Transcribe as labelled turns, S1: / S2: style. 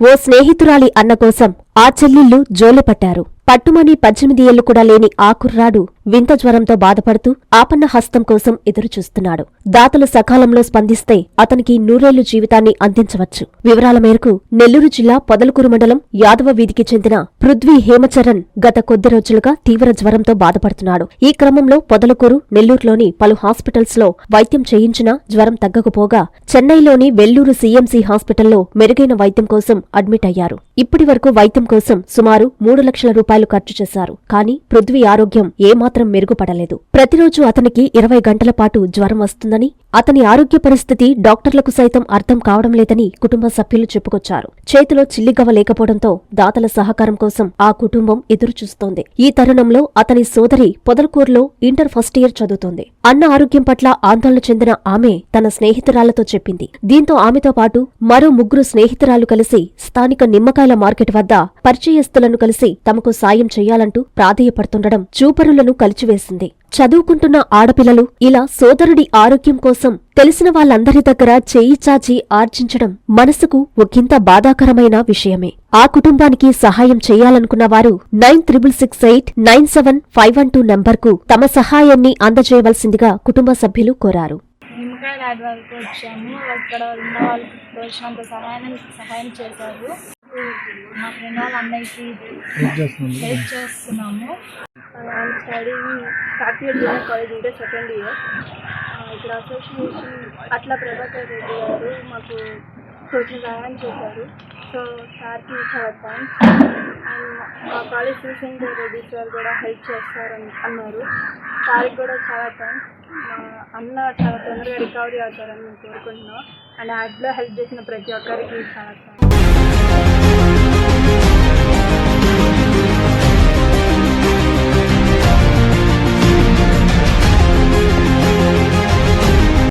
S1: ఓ స్నేహితురాలి అన్న కోసం ఆ చెల్లిళ్ళు జోలెపట్టారు. పట్టుమని పద్దెనిమిది ఏళ్ళు కూడా లేని ఆ కుర్రాడు వింత జ్వరంతో బాధపడుతూ ఆపన్న హస్తం కోసం ఎదురుచూస్తున్నాడు. దాతలు సకాలంలో స్పందిస్తే అతనికి నూరేళ్ళు జీవితాన్ని అందించవచ్చు. వివరాల మేరకు నెల్లూరు జిల్లా పొదలకూరు మండలం యాదవ వీధికి చెందిన పృథ్వీ హేమచరణ్ గత కొద్ది రోజులుగా తీవ్ర జ్వరంతో బాధపడుతున్నాడు. ఈ క్రమంలో పొదలకూరు నెల్లూరులోని పలు హాస్పిటల్స్లో వైద్యం చేయించినా జ్వరం తగ్గకపోగా చెన్నైలోని వెల్లూరు సీఎంసీ హాస్పిటల్లో మెరుగైన వైద్యం కోసం అడ్మిట్ అయ్యారు. ఇప్పటి వరకు వైద్యం కోసం సుమారు మూడు లక్షల రూపాయలు ఖర్చు చేశారు. కానీ పృథ్వీ ఆరోగ్యం ఏమాత్రం మెరుగుపడలేదు. ప్రతిరోజు అతనికి ఇరవై గంటల పాటు జ్వరం వస్తుందని అతని ఆరోగ్య పరిస్థితి డాక్టర్లకు సైతం అర్థం కావడం లేదని కుటుంబ సభ్యులు చెప్పుకొచ్చారు. చేతిలో చిల్లిగవ్వ లేకపోవడంతో దాతల సహకారం కోసం ఆ కుటుంబం ఎదురుచూస్తోంది. ఈ తరుణంలో అతని సోదరి పొదలకూరులో ఇంటర్ ఫస్ట్ ఇయర్ చదువుతోంది. అన్న ఆరోగ్యం పట్ల ఆందోళన చెందిన ఆమె తన స్నేహితురాలతో చెప్పింది. దీంతో ఆమెతో పాటు మరో ముగ్గురు స్నేహితురాలు కలిసి స్థానిక నిమ్మకాయల మార్కెట్ వద్ద పరిచయస్తులను కలిసి తమకు సాయం చేయాలంటూ ప్రాధేయపడుతుండడం చూపరులను కలిచివేసింది. చదువుకుంటున్న ఆడపిల్లలు ఇలా సోదరుడి ఆరోగ్యం కోసం తెలిసిన వాళ్ళందరి దగ్గర చేయి చాచి ఆర్జించడం మనసుకు ఒకంత బాధాకరమైన విషయమే. ఆ కుటుంబానికి సహాయం చేయాలనుకున్న వారు nine triple six eight nine seven five one two నంబర్కు తమ సహాయాన్ని అందజేయవలసిందిగా కుటుంబ సభ్యులు కోరారు.
S2: నిమ్మకాయ ల్యాడ్ వరకు వచ్చాము. అక్కడ ఉన్న వాళ్ళకి తోచినంత సహాయం సహాయం చేశారు. మా ఫ్రెండ్ వాళ్ళ అన్నయ్యకి హెల్ప్ చేస్తున్నాము. స్టడీ కార్తీయ junior college inter second year ఇక్కడ అసోసియేషన్ అట్లా ప్రభాకర్ రెడ్డి గారు మాకు కొంచెం సహాయం చేశారు. సో సార్కి చాలా థ్యాంక్స్ అండ్ మా కాలేజ్ శివశంకర్ రెడ్డి సార్ కూడా హెల్ప్ చేస్తారని అన్నారు. సార్కి కూడా చాలా థ్యాంక్స్ మా అన్న చాలా తొందరగా రికవరీ అవుతారని మేము కోరుకుంటున్నాం. అండ్ యాడ్లో హెల్ప్ చేసిన ప్రతి ఒక్కరికి చాలా థ్యాంక్స్